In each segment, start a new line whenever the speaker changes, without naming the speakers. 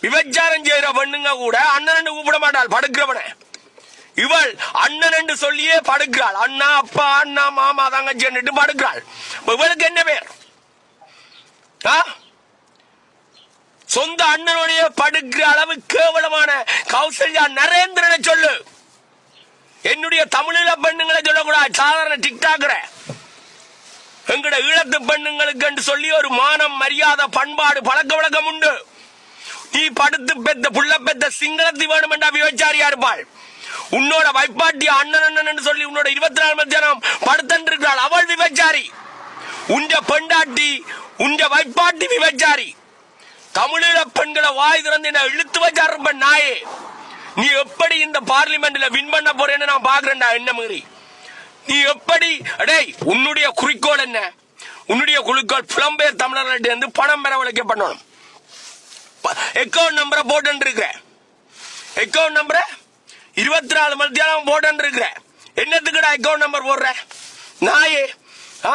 விபச்சாரம் செய்யற பெண்ணுங்க கூட அண்ணன் கூப்பிட மாட்டாள் படுக்கிறவன. இவள் அண்ணன் என்று சொல்லியே படுக்கிறாள். அண்ணா அப்பா அண்ணா மாமா தங்கச்சி படுக்கிறாள். இவளுக்கு என்ன பேர்? ஆ? சொந்த அண்ணனுடைய படுக்கிற அளவு கேவலமான கௌசல்யா நரேந்திரனை சொல்லு. என்னுடைய தமிழீழ பெண்ணுங்களை சொல்லக்கூடாது. சாதாரண டிக்டாக்குற எங்கட ஈழத்து பெண்ணுங்களுக்கு என்று சொல்லி ஒரு மானம் மரியாதை பண்பாடு பழக்க வழக்கம் உண்டு. நீ படுத்து பெத்த புள்ள பெத்த சிங்களத்தி வேணும் என்றா விபச்சாரியா இருப்பாள். உன்னோட வைப்பாட்டி அண்ணன் அண்ணன் என்று சொல்லி உன்னோட இருபத்தி நாலு மணி நேரம் படுத்திருக்கிறாள் அவள் விபச்சாரி. உண்ட பெண்டாட்டி உண்ட வைப்பாட்டி விபச்சாரி. தமிழீழ பெண்களை வாய் திறந்து என்ன இழுத்து வச்சாரு நாயே. நீ எப்படி இந்த பார்லிமெண்ட்ல வின் பண்ண போறேன்னு நான் பாக்குறேன்டா என்ன மாதிரி நீ எப்படி அடேய் உன்னுடைய குறிக்கோள் என்ன? உன்னுடைய குறிக்கோள் புலம்பெயர் தமிழர்கள்ட்ட இருந்து பணம் பெறவழைக்க பண்ணணும். அக்கௌண்ட் நம்பரை போட்டு இருக்கிற அக்கௌண்ட் நம்பரை இருபத்தி நாலு மணி நேரம் போட்டு இருக்கிற என்னத்துக்குடா அக்கௌண்ட் நம்பர் போடுற? நாயே ஆ?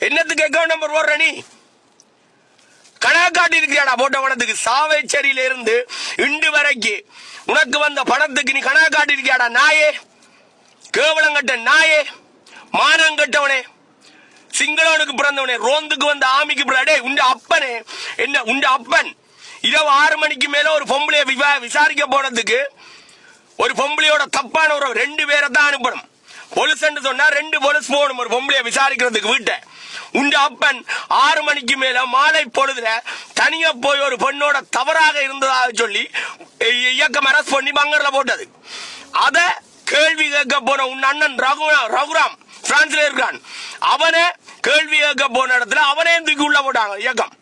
என்னத்துக்கு அக்கௌண்ட் நம்பர் போடுற நீ? கணக்காட்டி இருக்கிறாடா போட்ட பணத்துக்கு? சாவைச்சேரியில இருந்து இண்டு வரைக்கும் உனக்கு வந்த பணத்துக்கு நீ கணக்காட்டி இருக்கியாடா நாயே? கேவலங்கட்ட நாயே மானம் கட்டவனே சிங்களவனுக்கு பிறந்தவனே ரோந்துக்கு வந்த ஆமிக்கு பிறடே உண்ட அப்பனே என்ன உண்ட அப்பன்? இரவு ஆறு மணிக்கு மேல ஒரு பொம்பளைய விவா- விசாரிக்க போனதுக்கு ஒரு பொம்பளையோட தப்பான ஒரு ரெண்டு பேரை தான் அனுப்பணும். போலீஸ் சொன்னா ரெண்டு போலீஸ் போகணும் ஒரு பொம்பளைய விசாரிக்கிறதுக்கு வீட்டை. உண்ட அப்பன் ஆறு மணிக்கு மேல மாலை பொழுதுல தனியா போய் ஒரு பெண்ணோட தவறாக இருந்ததாக சொல்லி இயக்கம் அரசு பண்ணி பங்கர்ல போட்டது. அத கேள்வி கேட்க போன உன் அண்ணன் ரகு ரகுராம் பிரான்ஸ்ல இருக்கான் அவனை கேள்வி கேட்க போன இடத்துல அவனே தூக்கி உள்ள போட்டாங்க இயக்கம்.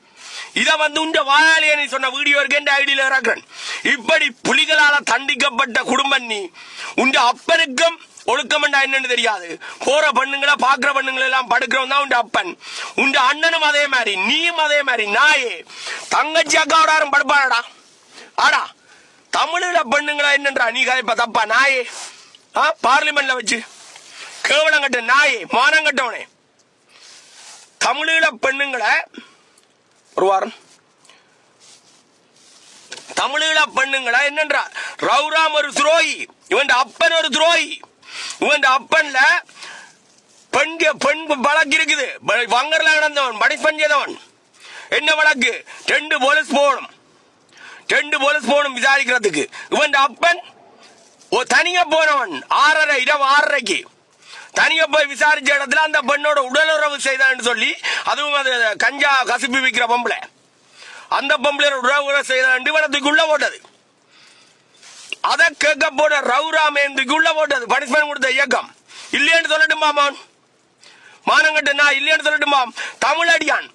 இத வந்து உண்ட வாயாளிய நீ சொன்ன வீடியோ இருக்கு என்ற ஐடியில இருக்கிறேன் இப்படி புலிகளால தண்டிக்கப்பட்ட குடும்பம் நீ உண்ட அப்பனுக்கும் ஒழுக்கம்டா என்னன்னு தெரியாது. போற பெண்ணுங்களை பாக்குற பெண்ணுங்களை எல்லாம் படுக்கிறவன் தான் உண்ட அப்பன். உண்ட அண்ணனும் அதே மாதிரி நீயும் அதே மாதிரி நாயே தங்கச்சி அக்காவோட யாரும் படுப்பாடா ஆடா தமிழில பெண்ணுங்களா என்னன்றா? நீ இப்ப தப்பா நாயே? ஆ பார்லிமெண்ட்ல வச்சு. கேவலம் கட்ட நாயே மானம் கட்டவனே. தமிழீழ பெண்ணுங்களை ஒரு வாரம். தமிழீழ பண்ணுங்களா என்னன்றா? ரவுராம் ஒரு துரோகி இவன் அப்பன் ஒரு துரோகி. இவன் அப்பன்ல பெண்க பெண் வழக்கு இருக்குது. ப- வங்கர்ல நடந்தவன் பனிஷ்மெண்ட் செய்தவன். என்ன வழக்கு? ரெண்டு போலீஸ் போகணும். ரெண்டு போலீஸ் போகணும் விசாரிக்கிறதுக்கு. இவன் அப்பன் ஓ தனியா போனவன் ஆறரை இரவு ஆறரைக்கு. தனியா போய் விசாரிச்ச இடத்துல அந்த பெண்ணோட உடலுறவு செய்தான்னு சொல்லி அதுவும் அது கஞ்சா கசிப்பு விற்கிற பொம்பளை. அந்த பொம்பளையோட உடலுறவு செய்தாண்டு வனத்துக்குள்ள போட்டது. அதை கேட்க போட ரவுராமேந்துக்குள்ள போட்டது. பனிஷ்மெண்ட் கொடுத்த இயக்கம். இல்லையேன்னு சொல்லட்டுமா மான்? மானங்கட்டு நான் இல்லையேன்னு சொல்லட்டுமா? தமிழடியான்.